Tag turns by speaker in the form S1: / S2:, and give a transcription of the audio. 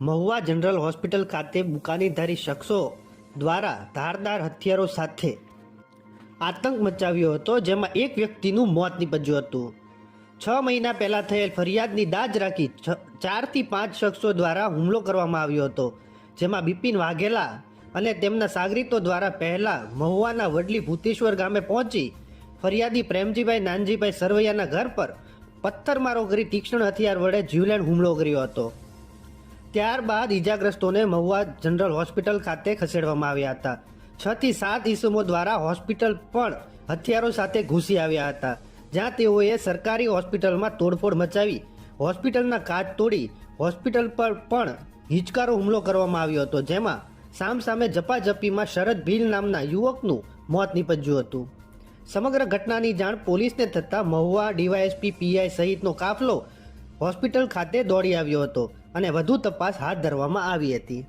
S1: Mahuva general hospital ખાતે બુકાનીધારી શખ્સો દ્વારા ધારદાર હથિયારો સાથે આતંક મચાવ્યો હતો, જેમાં એક વ્યક્તિનું મોત નીપજ્યું હતું. છ મહિના પહેલાં થયેલ ફરિયાદની દાજ રાખી છ- ચારથી પાંચ શખ્સો દ્વારા હુમલો કરવામાં આવ્યો હતો, જેમાં બિપિન વાઘેલા અને તેમના સાગરીતો દ્વારા પહેલાં મહુવાના વડલી ભૂતેશ્વર ગામે પહોંચી ફરિયાદી પ્રેમજીભાઈ નાનજીભાઈ સરવૈયાના ઘર પર પથ્થરમારો કરી તીક્ષ્ણ હથિયાર વડે જીવલેણ હુમલો કર્યો હતો. ત્યારબાદ ઈજાગ્રસ્તોને મહુવા જનરલ હોસ્પિટલ ખાતે ખસેડવામાં આવ્યા હતા. છ થી સાત ઈસમો દ્વારા હોસ્પિટલ પણ હથિયારો સાથે ઘૂસી આવ્યા હતા, જ્યાં તેઓએ સરકારી હોસ્પિટલમાં તોડફોડ મચાવી, હોસ્પિટલના કાચ તોડી, હોસ્પિટલ પર પણ હિચકારો હુમલો કરવામાં આવ્યો હતો, જેમાં સામસામે ઝપાઝપીમાં શરદ ભીલ નામના યુવકનું મોત નીપજ્યું હતું. સમગ્ર ઘટનાની જાણ પોલીસને થતાં મહુવા ડીવાયએસપી પીઆઈ સહિતનો કાફલો હોસ્પિટલ ખાતે દોડી આવ્યો હતો અને વધુ તપાસ હાથ ધરવામાં આવી હતી.